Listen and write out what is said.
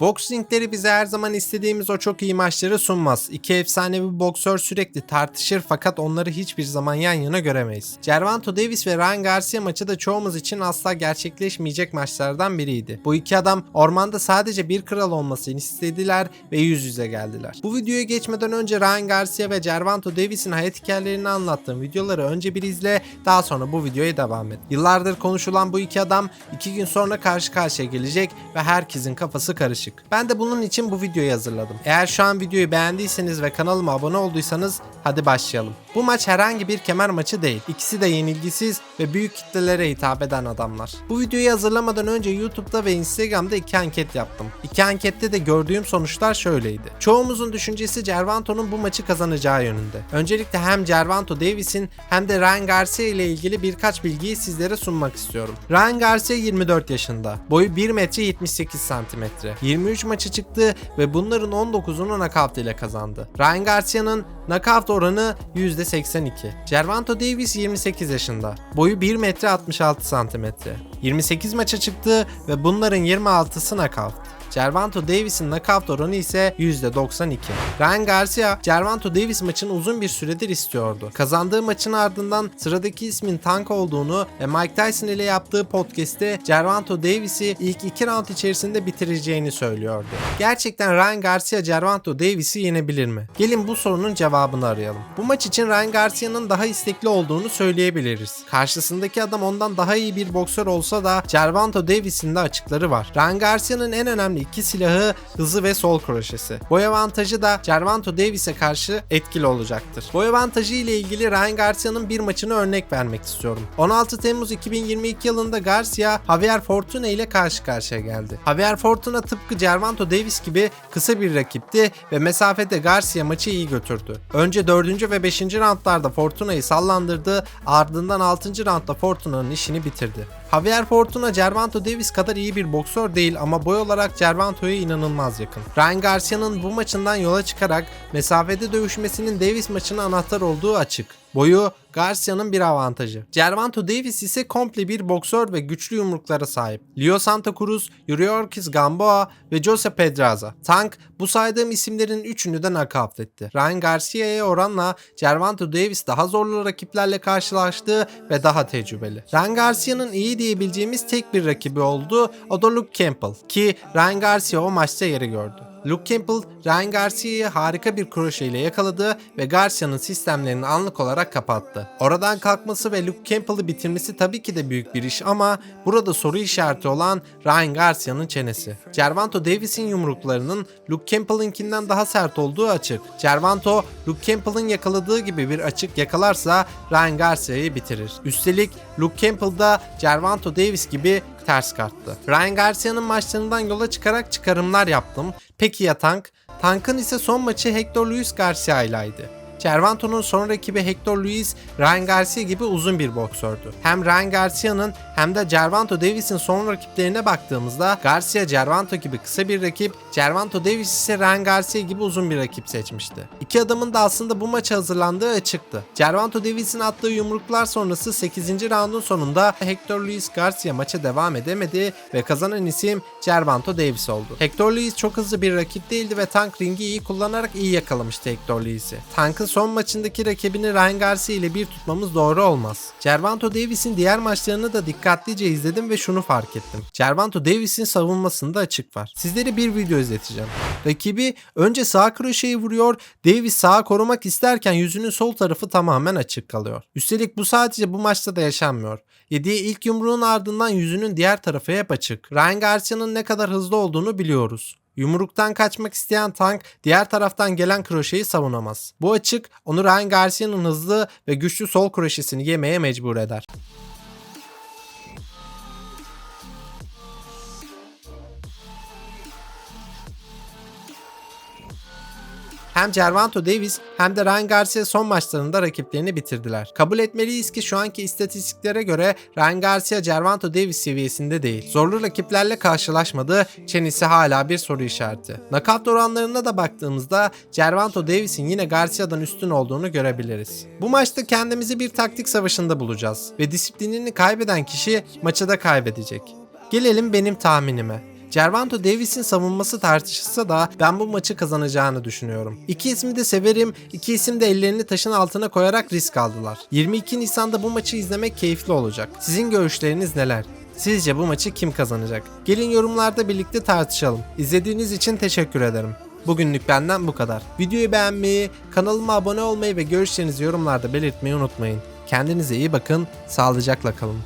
Boxingleri bize her zaman istediğimiz o çok iyi maçları sunmaz. İki efsanevi boksör sürekli tartışır fakat onları hiçbir zaman yan yana göremeyiz. Gervonta Davis ve Ryan Garcia maçı da çoğumuz için asla gerçekleşmeyecek maçlardan biriydi. Bu iki adam ormanda sadece bir kral olmasını istediler ve yüz yüze geldiler. Bu videoya geçmeden önce Ryan Garcia ve Gervonta Davis'in hayat hikayelerini anlattığım videoları önce bir izle daha sonra bu videoya devam et. Yıllardır konuşulan bu iki adam iki gün sonra karşı karşıya gelecek ve herkesin kafası karışık. Ben de bunun için bu videoyu hazırladım. Eğer şu an videoyu beğendiyseniz ve kanalıma abone olduysanız hadi başlayalım. Bu maç herhangi bir kemer maçı değil. İkisi de yenilgisiz ve büyük kitlelere hitap eden adamlar. Bu videoyu hazırlamadan önce YouTube'da ve Instagram'da iki anket yaptım. İki ankette de gördüğüm sonuçlar şöyleydi. Çoğumuzun düşüncesi Cervanto'nun bu maçı kazanacağı yönünde. Öncelikle hem Cervanto Davis'in hem de Ryan Garcia ile ilgili birkaç bilgiyi sizlere sunmak istiyorum. Ryan Garcia 24 yaşında. Boyu 1 metre 78 santimetre. 23 maçı çıktı ve bunların 19'unu knockout ile kazandı. Ryan Garcia'nın knockout oranı %82. Cervanto Davis 28 yaşında. Boyu 1 metre 66 santimetre. 28 maça çıktı ve bunların 26'sı knockout. Gervonta Davis'in knockout oranı ise %92. Ryan Garcia, Gervonta Davis maçını uzun bir süredir istiyordu. Kazandığı maçın ardından sıradaki ismin Tank olduğunu ve Mike Tyson ile yaptığı podcast'te Gervonta Davis'i ilk iki round içerisinde bitireceğini söylüyordu. Gerçekten Ryan Garcia Gervonta Davis'i yenebilir mi? Gelin bu sorunun cevabını arayalım. Bu maç için Ryan Garcia'nın daha istekli olduğunu söyleyebiliriz. Karşısındaki adam ondan daha iyi bir boksör olsa da Gervonta Davis'in de açıkları var. Ryan Garcia'nın en önemli iki silahı hızı ve sol kroşesi. Boy avantajı da Gervonta Davis'e karşı etkili olacaktır. Boy avantajı ile ilgili Ryan Garcia'nın bir maçını örnek vermek istiyorum. 16 Temmuz 2022 yılında Garcia Javier Fortuna ile karşı karşıya geldi. Javier Fortuna tıpkı Gervonta Davis gibi kısa bir rakipti ve mesafede Garcia maçı iyi götürdü. Önce 4. ve 5. roundlarda Fortuna'yı sallandırdı, ardından 6. roundda Fortuna'nın işini bitirdi. Javier Fortuna Gervonta Davis kadar iyi bir boksör değil ama boy olarak Gervonto'ya inanılmaz yakın. Ryan Garcia'nın bu maçından yola çıkarak mesafede dövüşmesinin Davis maçına anahtar olduğu açık. Boyu Garcia'nın bir avantajı. Gervonta Davis ise komple bir boksör ve güçlü yumruklara sahip. Leo Santa Cruz, Yuriorkis Gamboa ve Jose Pedraza. Tank bu saydığım isimlerin üçünü de knockout etti. Ryan Garcia'ya oranla Gervonta Davis daha zorlu rakiplerle karşılaştı ve daha tecrübeli. Ryan Garcia'nın iyi diyebileceğimiz tek bir rakibi oldu. O da Luke Campbell ki Ryan Garcia o maçta yeri gördü. Luke Campbell, Ryan Garcia'yı harika bir kroşe ile yakaladı ve Garcia'nın sistemlerini anlık olarak kapattı. Oradan kalkması ve Luke Campbell'ı bitirmesi tabii ki de büyük bir iş ama burada soru işareti olan Ryan Garcia'nın çenesi. Gervonta Davis'in yumruklarının Luke Campbell'ınkinden daha sert olduğu açık. Gervonta, Luke Campbell'ın yakaladığı gibi bir açık yakalarsa Ryan Garcia'yı bitirir. Üstelik Luke Campbell da Gervonta Davis gibi ters karttı. Ryan Garcia'nın maçlarından yola çıkarak çıkarımlar yaptım. Peki ya Tank? Tank'ın ise son maçı Hector Luis Garcia ile'ydi. Cervanto'nun son rakibi Hector Luis, Ryan Garcia gibi uzun bir boksördü. Hem Ryan Garcia'nın hem de Cervanto Davis'in son rakiplerine baktığımızda Garcia Cervanto gibi kısa bir rakip, Cervanto Davis ise Ryan Garcia gibi uzun bir rakip seçmişti. İki adamın da aslında bu maça hazırlandığı açıktı. Cervanto Davis'in attığı yumruklar sonrası 8. roundun sonunda Hector Luis Garcia maça devam edemedi ve kazanan isim Cervanto Davis oldu. Hector Luis çok hızlı bir rakip değildi ve tank ringi iyi kullanarak iyi yakalamıştı Hector Luis'i. Tank'ın son maçındaki rakibini Ryan Garcia ile bir tutmamız doğru olmaz. Cervanto Davis'in diğer maçlarını da dikkatlice izledim ve şunu fark ettim. Cervanto Davis'in savunmasında açık var. Sizlere bir video izleteceğim. Rakibi önce sağ kroşeyi vuruyor, Davis sağa korumak isterken yüzünün sol tarafı tamamen açık kalıyor. Üstelik bu sadece bu maçta da yaşanmıyor. Yediği ilk yumruğun ardından yüzünün diğer tarafı hep açık. Ryan Garcia'nın ne kadar hızlı olduğunu biliyoruz. Yumruktan kaçmak isteyen tank diğer taraftan gelen kroşeyi savunamaz. Bu açık onu Ryan Garcia'nın hızlı ve güçlü sol kroşesini yemeye mecbur eder. Hem Gervonta Davis hem de Ryan Garcia son maçlarında rakiplerini bitirdiler. Kabul etmeliyiz ki şu anki istatistiklere göre Ryan Garcia Gervonta Davis seviyesinde değil. Zorlu rakiplerle karşılaşmadı, çenesi hala bir soru işareti. Knockout oranlarına da baktığımızda Gervonta Davis'in yine Garcia'dan üstün olduğunu görebiliriz. Bu maçta kendimizi bir taktik savaşında bulacağız ve disiplinini kaybeden kişi maçı da kaybedecek. Gelelim benim tahminime. Cervanto Davis'in savunması tartışılsa da ben bu maçı kazanacağını düşünüyorum. İki ismi de severim. İki isim de ellerini taşın altına koyarak risk aldılar. 22 Nisan'da bu maçı izlemek keyifli olacak. Sizin görüşleriniz neler? Sizce bu maçı kim kazanacak? Gelin yorumlarda birlikte tartışalım. İzlediğiniz için teşekkür ederim. Bugünlük benden bu kadar. Videoyu beğenmeyi, kanalıma abone olmayı ve görüşlerinizi yorumlarda belirtmeyi unutmayın. Kendinize iyi bakın, sağlıcakla kalın.